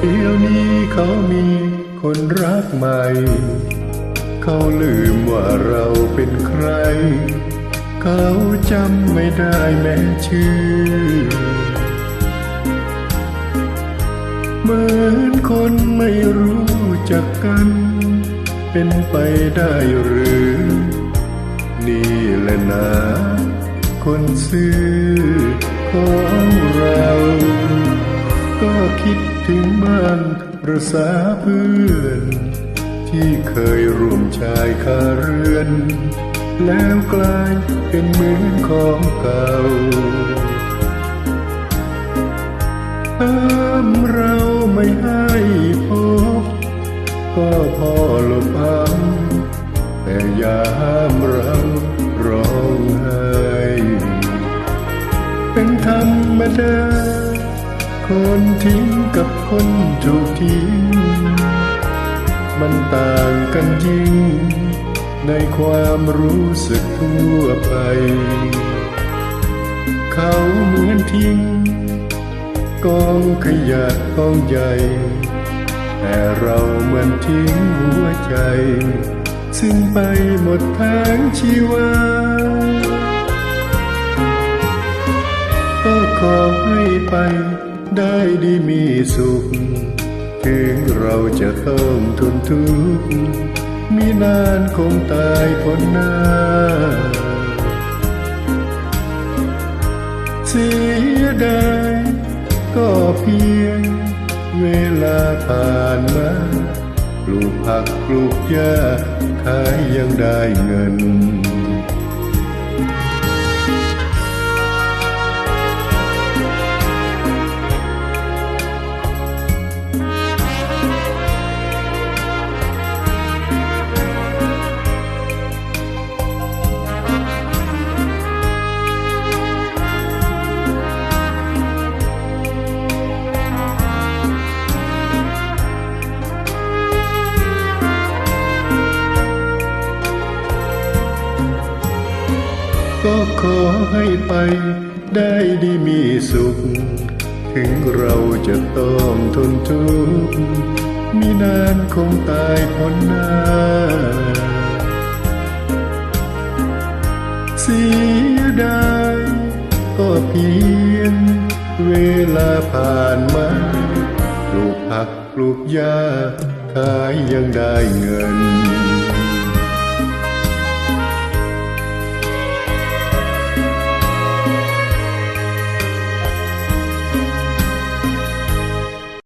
เดี๋ยวนี้เขามีคนรักใหม่ เขาลืมว่าเราเป็นใคร เขาจำไม่ได้แม้ชื่อ เหมือนคนไม่รู้จักกัน เป็นไปได้หรือ นี่แหละนะ คนซื่อของเรา ก็คิดถึงบ้านประษาเพื่อน ที่เคยร่วมชายคาเรือน แล้วกลายเป็นเหมือนของเก่าห้ามเราไม่ให้พบ ก็พอลบเอาแต่อย่ามเราร้องไห้เป็นธรรมดา คนทิ้งกับคนถูกทิ้ง มันต่างกันจริงในความรู้สึกทั่วไป เขาเหมือนทิ้ง กองขยะกองใหญ่ แต่เราเหมือนทิ้งหัวใจ ซึ่งไปหมดทางชีวาก็ขอให้ไป ได้ดีมีสุข ถึงเราจะต้องทนทุกข์มีนานคงตายพ้นหน้า เสียดายก็เพียง เวลาผ่านมาปลูกผักปลูกหญ้าขายยังได้เงิน ก็ขอให้ไปได้ดีมีสุข ถึงเราจะต้องทนทุกข์มีนานคงตายพ้นหน้า เสียดายก็เพียง เวลาผ่านมาปลูกผักปลูกหญ้าขายยังได้เงิน